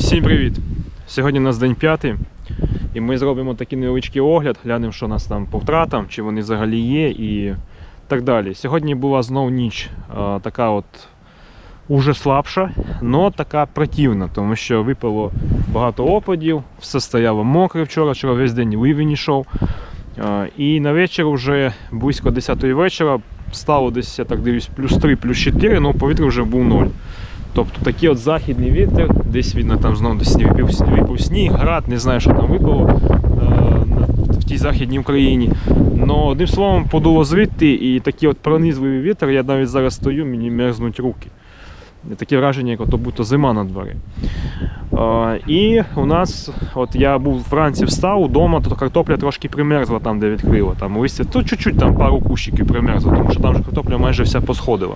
Всім привіт! Сьогодні у нас день п'ятий, і ми зробимо такий невеличкий огляд, глянемо, що у нас там по втратам, чи вони взагалі є і так далі. Сьогодні була знов ніч а, така от уже слабша, але така противна, тому що випало багато опадів, все стояло мокре вчора, вчора весь день ливень йшов. А, І на вечір вже близько 10 вечора стало десь, я так дивлюсь, плюс 3, плюс 4, але повітря вже був 0. Тобто такий от західний вітер, десь видно там знову десь випав, сніг, град, не знаю, що там випало е, в тій західній Україні. Но одним словом подуло звідти і такий от пронизливий вітер, я навіть зараз стою, мені мерзнуть руки. Таке враження, як будто зима на дворі. Е, і у нас, от я був вранці встав вдома, то картопля трошки примерзла там, де відкрила. Там листя, то чуть-чуть там пару кущиків примерзло, тому що там же картопля майже вся посходила.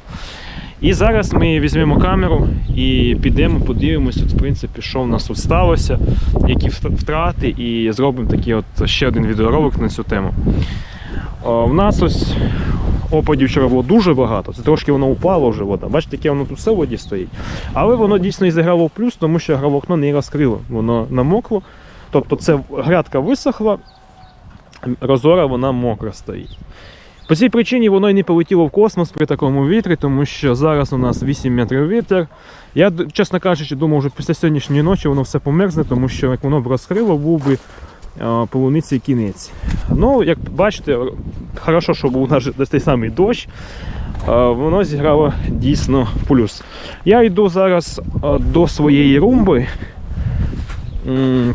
І зараз ми візьмемо камеру і підемо, подивимося, от, в принципі, що в нас тут сталося, які втрати, і зробимо такий от ще один відеоролик на цю тему. О, в нас ось опадів вчора було дуже багато. Це трошки воно упало вже вода. Бачите, яке воно тут все в воді стоїть. Але воно дійсно і зіграло в плюс, тому що гравокно не розкрило. Воно намокло. Тобто це грядка висохла, розора вона мокра стоїть. По цій причині воно і не полетіло в космос при такому вітрі, тому що зараз у нас 8 метрів вітер. Я, чесно кажучи, думав, що після сьогоднішньої ночі воно все померзне, тому що як воно б розкрило, був би полуниці кінець. Ну, як бачите, хорошо, що був наш десь той самий дощ. Воно зіграло дійсно плюс. Я йду зараз до своєї румби.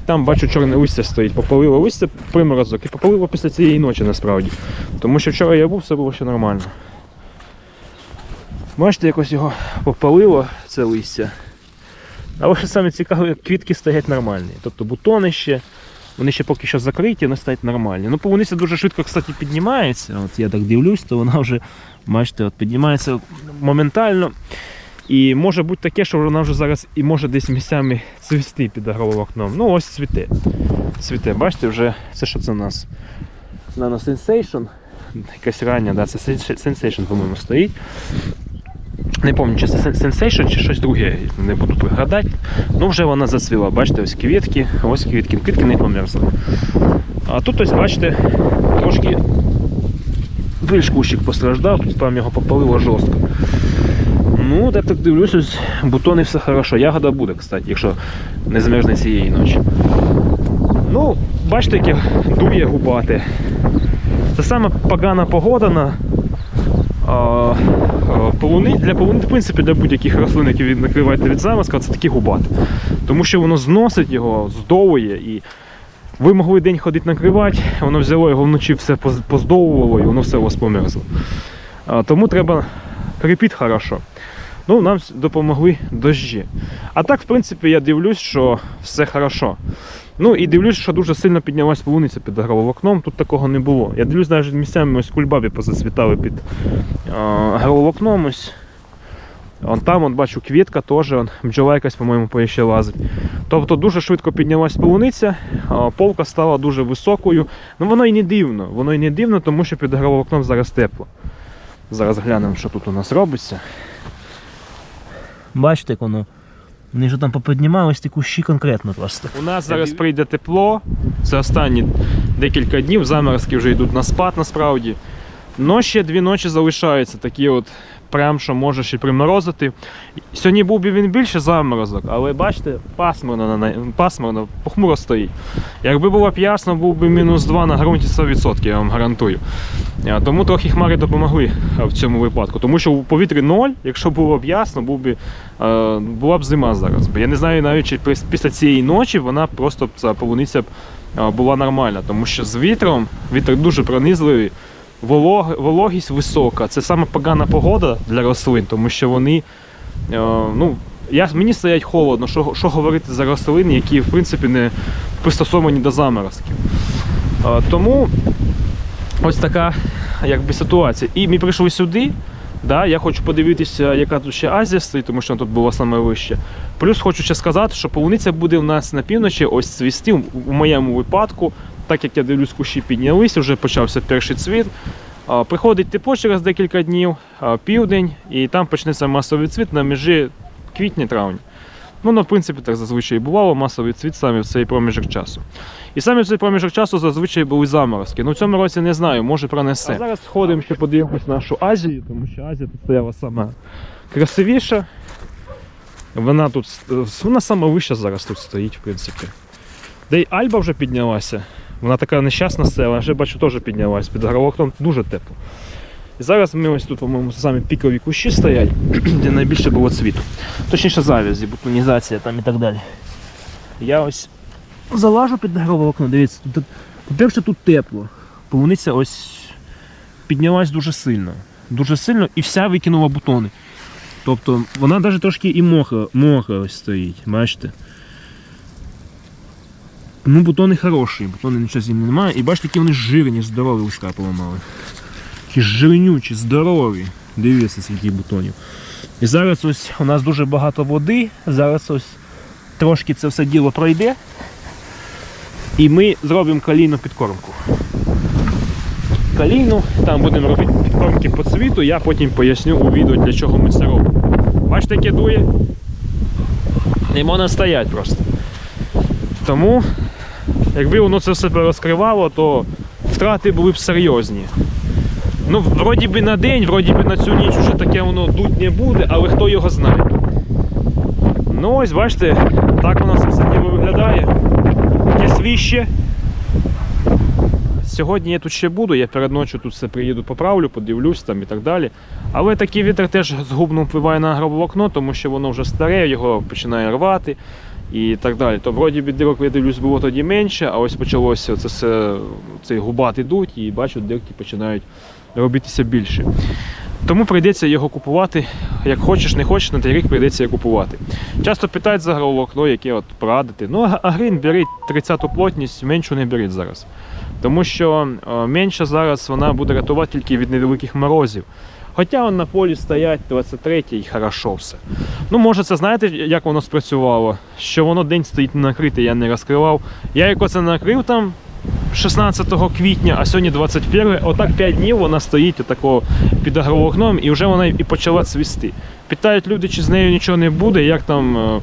Там бачу чорне листя стоїть, попалило листя приморозок і попалило після цієї ночі насправді. Тому що вчора я був, все було ще нормально. Бачите, якось його попалило, це листя. Але що саме цікаве, квітки стоять нормальні. Тобто бутони ще, вони ще поки що закриті, вони стоять нормальні. Ну, полуниця дуже швидко, кстати, піднімається. От я так дивлюсь, то вона вже, бачите, от піднімається моментально. І може бути таке, що вона вже зараз і може десь місцями цвісти під агроволокном. Ну ось цвіте. Цвіте, бачите, вже це що це у нас? Nano Sensation. Якась рання, да, це Sensation, по-моєму, стоїть. Не пам'ятаю, чи це Sensation, чи щось друге, не буду пригадати. Ну вже вона зацвіла. Бачите, ось квітки, ось квітки, квітки не померзли. А тут ось, бачите, трошки більш кущик постраждав, тут прям його попалило жорстко. Ну, я так дивлюсь, бутони все хорошо. Ягода буде, кстати, якщо не замерзне цієї ночі. Ну, бачите, яке дує губати. Це саме погана погода на а, полуни, для полуни, в принципі, для будь-яких рослин, які ви накриваєте від заморозка, це такі губати. Тому що воно зносить його, здовує і ви могли день ходити накривати, воно взяло його вночі все поздовувало і воно все у вас померзло. Тому треба кріпіть хорошо. Ну, нам допомогли дощі. А так, в принципі, я дивлюсь, що все хорошо. Ну і дивлюсь, що дуже сильно піднялась полуниця під агроволокном. Тут такого не було. Я дивлюсь, навіть місцями ось кульбабі позацвітали під агроволокном. Ось. Вон там, от, бачу, квітка теж, он, бджола якась, по-моєму, по ще лазить. Тобто дуже швидко піднялась полуниця, полка стала дуже високою. Ну воно і не дивно. Воно і не дивно, тому що під агроволокном зараз тепло. Зараз глянемо, що тут у нас робиться. Бачите, як воно. Вони вже там попіднімались кущі конкретно просто. У нас зараз прийде тепло. Це останні декілька днів. Заморозки вже йдуть на спад насправді. Но ще дві ночі залишаються такі от, прям що може ще приморозити. Сьогодні був би він більше заморозок, але бачите, пасмурно, на пасмурно, похмуро стоїть. Якби було б ясно, був би мінус 2 на ґрунті 100%, я вам гарантую. Тому трохи хмари допомогли в цьому випадку. Тому що у повітрі 0, якщо було б ясно, був би, е, була б зима зараз. Я не знаю навіть, чи після цієї ночі вона просто ця полуниця б е, була нормальна. Тому що з вітром вітер дуже пронизливий, волог, вологість висока. Це саме погана погода для рослин, тому що вони. е, ну, я, мені стоять холодно, що, що говорити за рослини, які в принципі не пристосовані до заморозків. Е, Тому ось така якби, ситуація. І ми прийшли сюди. Да, я хочу подивитися, яка тут ще Азія стоїть, тому що вона тут була саме вище. Плюс хочу ще сказати, що полуниця буде у нас на півночі ось цвісти. У- моєму випадку, так як я дивлюсь, кущі піднялися, вже почався перший цвіт. Приходить тепло через декілька днів, південь, і там почнеться масовий цвіт на межі квітня-травня. Ну, ну, в принципі, так зазвичай бувало, масовий цвіт саме в цей проміжок часу. І саме в цей проміжок часу зазвичай були заморозки. Ну, в цьому році не знаю, може пронесе. А зараз сходимо ще подивимось нашу Азію, тому що Азія тут стояла сама красивіша. Вона тут вона сама вища зараз тут стоїть, в принципі. Де й Альба вже піднялася. Вона така нещасна села, я вже бачу, теж піднялась. Під горовокном дуже тепло. І зараз ми ось тут, по-моєму, самі пікові кущі стоять, де найбільше було цвіту. Точніше завязі, бутонізація там і так далі. Я ось залажу під дагрове окно, дивіться, тут, по-перше, тут тепло. Полуниця ось піднялась дуже сильно. Дуже сильно і вся викинула бутони. Тобто вона навіть трошки і мокра, мокра ось стоїть, бачите? Ну, бутони хороші, бутони нічого з ними немає. І бачите, які вони жирні, здорові листка поламали. Такі жирнючі, здорові. Дивіться, скільки бутонів. І зараз ось у нас дуже багато води. Зараз ось трошки це все діло пройде. І ми зробимо калійну підкормку. Калійну, там будемо робити підкормки по цвіту, я потім поясню у відео, для чого ми це робимо. Бачите, яке дує? Не можна стояти просто. Тому, якби воно це все розкривало, то втрати були б серйозні. Ну, вроді би на день, вроді би на цю ніч вже таке воно дуть не буде, але хто його знає. Ну ось, бачите, так воно все діло виглядає. Таке свіще. Сьогодні я тут ще буду, я перед ночі тут все приїду, поправлю, подивлюсь там і так далі. Але такий вітер теж згубно впливає на агроволокно, тому що воно вже старе, його починає рвати і так далі. То вроді дирок, я було тоді менше, а ось почалося це все, цей губати йдуть і бачу, дирки починають робитися більше. Тому прийдеться його купувати, як хочеш, не хочеш, на той рік прийдеться його купувати. Часто питають за агроволокно, яке от порадити. Ну, а- агрин беріть 30-ту плотність, меншу не беріть зараз. Тому що менша зараз вона буде рятувати тільки від невеликих морозів. Хоча он на полі стоять 23-й, і хорошо все. Ну, може, це знаєте, як воно спрацювало? Що воно день стоїть не накрите, я не розкривав. Я як оце накрив там 16 квітня, а сьогодні 21, отак 5 днів вона стоїть отако під агровокном і вже вона і почала цвісти. Питають люди, чи з нею нічого не буде, як там е,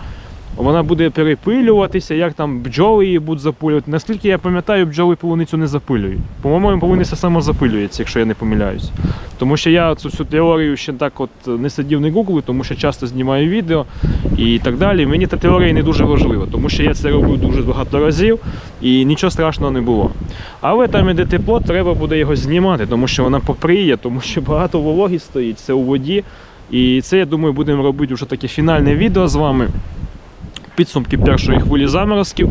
вона буде перепилюватися, як там бджоли її будуть запилювати. Наскільки я пам'ятаю, бджоли полуницю не запилюють. По-моєму, полуниця сама запилюється, якщо я не помиляюсь. Тому що я цю всю теорію ще так от не сидів, не гуглив, тому що часто знімаю відео і так далі. Мені та теорія не дуже важлива, тому що я це робив дуже багато разів і нічого страшного не було. Але там, іде тепло, треба буде його знімати, тому що вона поприє, тому що багато вологі стоїть, це у воді. І це, я думаю, будемо робити вже таке фінальне відео з вами. Підсумки першої хвилі заморозків,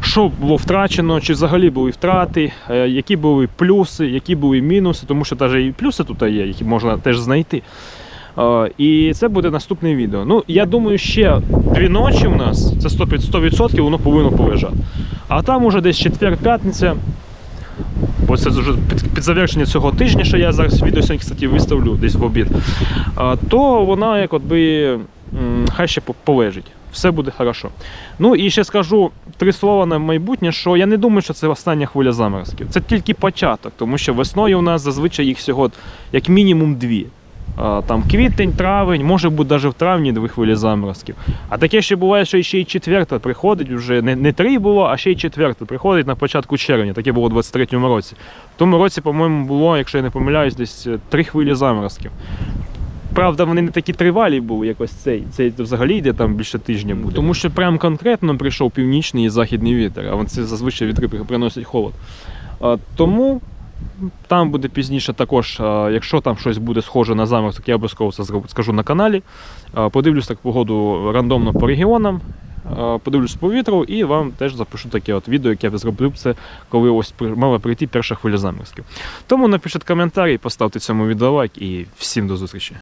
що було втрачено, чи взагалі були втрати, е, які були плюси, які були мінуси, тому що навіть і плюси тут є, які можна теж знайти. Е, І це буде наступне відео. Ну, я думаю, ще дві ночі у нас, це 100%, 100% воно повинно полежати. А там уже десь четвер-п'ятниця, бо це вже під, завершення цього тижня, що я зараз відео сьогодні, кстати, виставлю десь в обід, то вона як от би, хай ще полежить. Все буде хорошо. Ну і ще скажу три слова на майбутнє, що я не думаю, що це остання хвиля заморозків. Це тільки початок, тому що весною у нас зазвичай їх всього як мінімум дві. Там квітень, травень, може бути навіть в травні дві хвилі заморозків. А таке ще буває, що ще й четверта приходить, вже не, не три було, а ще й четверта приходить на початку червня. Таке було у 23-му році. В тому році, по-моєму, було, якщо я не помиляюсь, десь е, три хвилі заморозків. Правда, вони не такі тривалі були, якось цей. Цей взагалі йде там більше тижня буде. Тому що прям конкретно прийшов північний і західний вітер, а це зазвичай вітри приносять холод. Тому там буде пізніше також, якщо там щось буде схоже на заморозок, я обов'язково це скажу на каналі. Подивлюсь так погоду рандомно по регіонам. Подивлюсь по вітру і вам теж запишу таке от відео, яке я зроблю це, коли ось мала прийти перша хвиля заморозків. Тому напишіть коментарі, поставте цьому відео лайк і всім до зустрічі.